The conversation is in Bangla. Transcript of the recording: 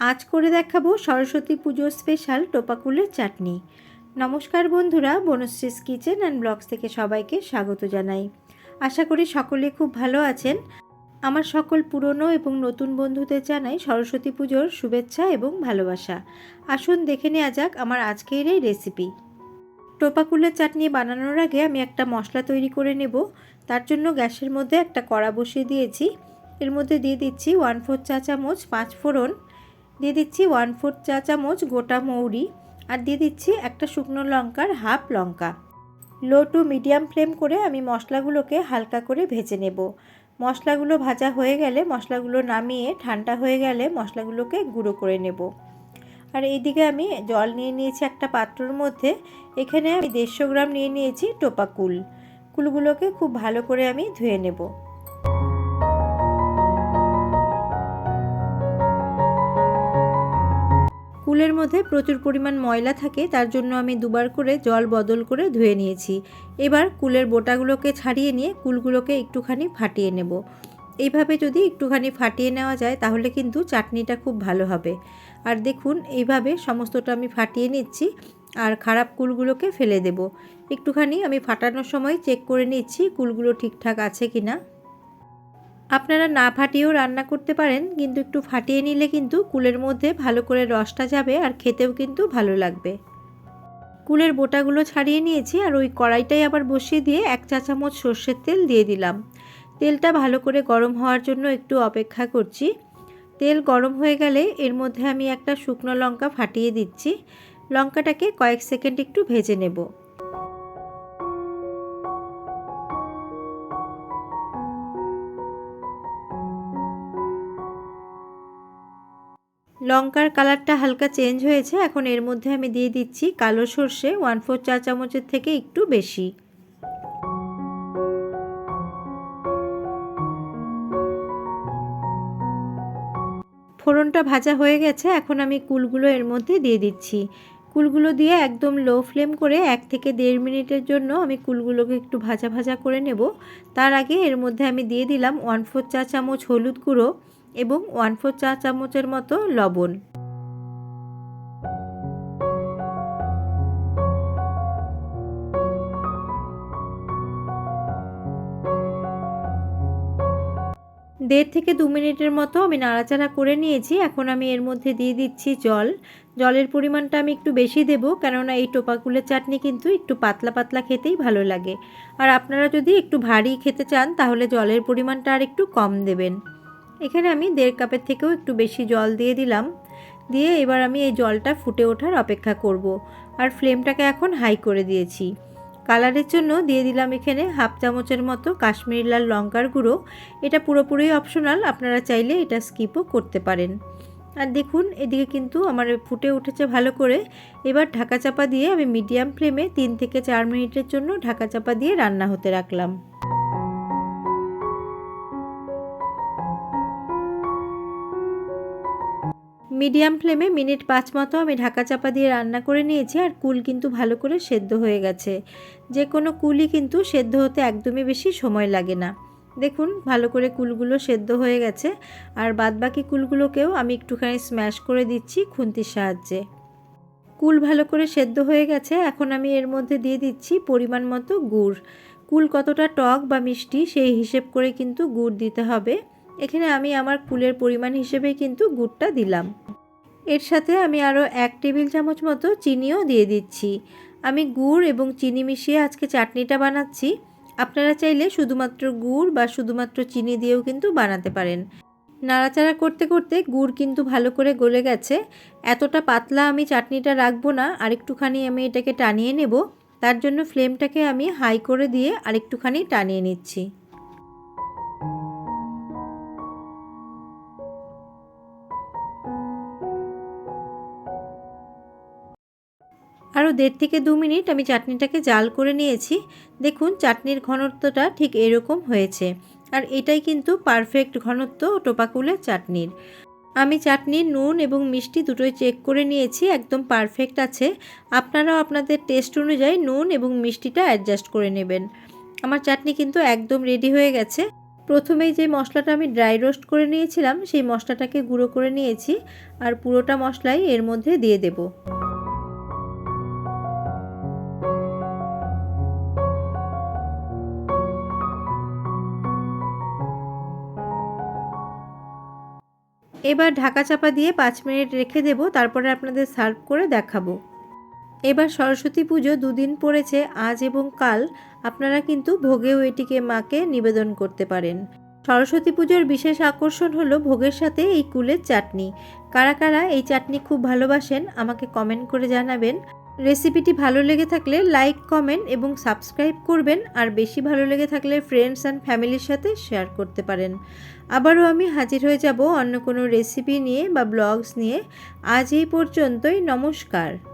আজ করে দেখাবো সরস্বতী পুজো স্পেশাল টোপাকুলের চাটনি। নমস্কার বন্ধুরা, বনশ্রীস কিচেন অ্যান্ড ব্লগস থেকে সবাইকে স্বাগত জানাই। আশা করি সকলে খুব ভালো আছেন। আমার সকল পুরনো এবং নতুন বন্ধুদের জানাই সরস্বতী পুজোর শুভেচ্ছা এবং ভালোবাসা। আসুন দেখে নেওয়া যাক আমার আজকের এই রেসিপি টোপাকুলের চাটনি বানানোর আগে আমি একটা মশলা তৈরি করে নেব। তার জন্য গ্যাসের মধ্যে একটা কড়া বসিয়ে দিয়েছি। এর মধ্যে দিয়ে দিচ্ছি ওয়ান ফোর চা চামচ পাঁচ ফোড়ন দিয়ে দিচ্ছি ওয়ান ফোর চা চামচ গোটা মৌরি আর দিয়ে দিচ্ছি একটা শুকনো লঙ্কার হাফ লঙ্কা। লো টু মিডিয়াম ফ্লেম করে আমি মশলাগুলোকে হালকা করে ভেজে নেব। মশলাগুলো ভাজা হয়ে গেলে মশলাগুলো নামিয়ে ঠান্ডা হয়ে গেলে মশলাগুলোকে গুঁড়ো করে নেব। আর এইদিকে আমি জল নিয়ে নিয়েছি একটা পাত্রর মধ্যে। এখানে আমি দেড়শো গ্রাম নিয়ে নিয়েছি টোপা কুল কুলগুলোকে খুব ভালো করে আমি ধুয়ে নেব। কুলের মধ্যে প্রচুর পরিমাণ ময়লা থাকে, তার জন্য আমি দুবার করে জল বদল করে ধুয়ে নিয়েছি। এবার কুলের বোটাগুলোকে ছাড়িয়ে নিয়ে কুলগুলোকে একটুখানি ফাটিয়ে নেব। এইভাবে যদি একটুখানি ফাটিয়ে নেওয়া যায়, তাহলে কিন্তু চাটনিটা খুব ভালো হবে। আর দেখুন, এইভাবে সমস্তটা আমি ফাটিয়ে নিচ্ছি আর খারাপ কুলগুলোকে ফেলে দেব। একটুখানি আমি ফাটানোর সময় চেক করে নিচ্ছি কুলগুলো ঠিকঠাক আছে কি না আপনারা না ফাটিয়েও রান্না করতে পারেন, কিন্তু একটু ফাটিয়ে নিলে কিন্তু কুলের মধ্যে ভালো করে রসটা যাবে আর খেতেও কিন্তু ভালো লাগবে। কুলের বোটাগুলো ছাড়িয়ে নিয়েছি আর ওই কড়াইটাই আবার বসিয়ে দিয়ে এক চা চামচ সর্ষের তেল দিয়ে দিলাম। তেলটা ভালো করে গরম হওয়ার জন্য একটু অপেক্ষা করছি। তেল গরম হয়ে গেলে এর মধ্যে আমি একটা শুকনো লঙ্কা ফাটিয়ে দিচ্ছি। লঙ্কাটাকে কয়েক সেকেন্ড একটু ভেজে নেব। লঙ্কার কালারটা হালকা চেঞ্জ হয়েছে, এখন এর মধ্যে আমি দিয়ে দিচ্ছি কালো সর্ষে, ওয়ান ফোর চা চামচের থেকে একটু বেশি। ফোড়নটা ভাজা হয়ে গেছে, এখন আমি কুলগুলো এর মধ্যে দিয়ে দিচ্ছি। কুলগুলো দিয়ে একদম লো ফ্লেম করে এক থেকে দেড় মিনিটের জন্য আমি কুলগুলোকে একটু ভাজা ভাজা করে নেব। তার আগে এর মধ্যে আমি দিয়ে দিলাম ওয়ান ফোর চা চামচ হলুদ গুঁড়ো। এবং ওয়ান ফোর চা চামচের মতো লবণ। দেড় থেকে দু মিনিটের মতো আমি নাড়াচাড়া করে নিয়েছি। এখন আমি এর মধ্যে দিয়ে দিচ্ছি জল। জলের পরিমাণটা আমি একটু বেশি দেব, কেননা এই টোপাকুলের চাটনি কিন্তু একটু পাতলা পাতলা খেতেই ভালো লাগে। আর আপনারা যদি একটু ভারী খেতে চান, তাহলে জলের পরিমাণটা আর একটু কম দেবেন। এখানে আমি দেড় কাপের থেকেও একটু বেশি জল দিয়ে দিলাম। দিয়ে এবার আমি এই জলটা ফুটে ওঠার অপেক্ষা করব। আর ফ্লেমটাকে এখন হাই করে দিয়েছি। কালারের জন্য দিয়ে দিলাম এখানে হাফ চামচের মতো কাশ্মীরি লাল লঙ্কার গুঁড়ো। এটা পুরোপুরি অপশনাল, আপনারা চাইলে এটা স্কিপও করতে পারেন। আর দেখুন, এদিকে কিন্তু আমার ফুটে উঠেছে ভালো করে। এবার ঢাকা চাপা দিয়ে আমি মিডিয়াম ফ্লেমে তিন থেকে চার মিনিটের জন্য ঢাকা চাপা দিয়ে রান্না হতে রাখলাম। মিডিয়াম ফ্লেমে মিনিট পাঁচ মতো আমি ঢাকা চাপা দিয়ে রান্না করে নিয়েছি আর কুল কিন্তু ভালো করে সেদ্ধ হয়ে গেছে। যে কোনো কুলই কিন্তু সেদ্ধ হতে একদমই বেশি সময় লাগে না। দেখুন, ভালো করে কুলগুলো সেদ্ধ হয়ে গেছে আর বাদবাকি কুলগুলোকেও আমি একটুখানি স্ম্যাশ করে দিচ্ছি খুন্তির সাহায্যে। কুল ভালো করে সেদ্ধ হয়ে গেছে, এখন আমি এর মধ্যে দিয়ে দিচ্ছি পরিমাণ মতো গুড়। কুল কতটা টক বা মিষ্টি সেই হিসেব করে কিন্তু গুড় দিতে হবে। এখানে আমি আমার কুলের পরিমাণ হিসেবে কিন্তু গুড়টা দিলাম। এর সাথে আমি আরও এক টেবিল চামচ মতো চিনিও দিয়ে দিচ্ছি। আমি গুড় এবং চিনি মিশিয়ে আজকে চাটনিটা বানাচ্ছি। আপনারা চাইলে শুধুমাত্র গুড় বা শুধুমাত্র চিনি দিয়েও কিন্তু বানাতে পারেন। নাড়াচাড়া করতে করতে গুড় কিন্তু ভালো করে গলে গেছে। এতটা পাতলা আমি চাটনিটা রাখব না, আরেকটুখানি আমি এটাকে টানিয়ে নেব। তার জন্য ফ্লেমটাকে আমি হাই করে দিয়ে আরেকটুখানি টানিয়ে নিচ্ছি। আরও দেড় থেকে দু মিনিট আমি চাটনিটাকে জাল করে নিয়েছি। দেখুন, চাটনির ঘনত্বটা ঠিক এরকম হয়েছে। আর এটাই কিন্তু পারফেক্ট ঘনত্ব টোপাকুলের চাটনির। আমি চাটনির নুন এবং মিষ্টি দুটোই চেক করে নিয়েছি, একদম পারফেক্ট আছে। আপনারাও আপনাদের টেস্ট অনুযায়ী নুন এবং মিষ্টিটা অ্যাডজাস্ট করে নেবেন। আমার চাটনি কিন্তু একদম রেডি হয়ে গেছে। প্রথমেই যে মশলাটা আমি ড্রাই রোস্ট করে নিয়েছিলাম, সেই মশলাটাকে গুঁড়ো করে নিয়েছি। আর পুরোটা মশলাই এর মধ্যে দিয়ে দেব। এবার ঢাকা চাপা দিয়ে পাঁচ মিনিট রেখে দেব, তারপরে আপনাদের সার্ভ করে দেখাবো। এবার সরস্বতী পুজো দুদিন পড়েছে, আজ এবং কাল আপনারা কিন্তু ভোগেও এটিকে মাকে নিবেদন করতে পারেন। সরস্বতী পুজোর বিশেষ আকর্ষণ হলো ভোগের সাথে এই কুলের চাটনি। কারা কারা এই চাটনি খুব ভালোবাসেন, আমাকে কমেন্ট করে জানাবেন। রেসিপিটি ভালো লেগে থাকলে লাইক, কমেন্ট এবং সাবস্ক্রাইব করবেন আর বেশি ভালো লেগে থাকলে ফ্রেন্ডস অ্যান্ড ফ্যামিলির সাথে শেয়ার করতে পারেন। আবারও আমি হাজির হয়ে যাব অন্য কোনো রেসিপি নিয়ে বা ব্লগস নিয়ে। আজ এই পর্যন্তই, নমস্কার।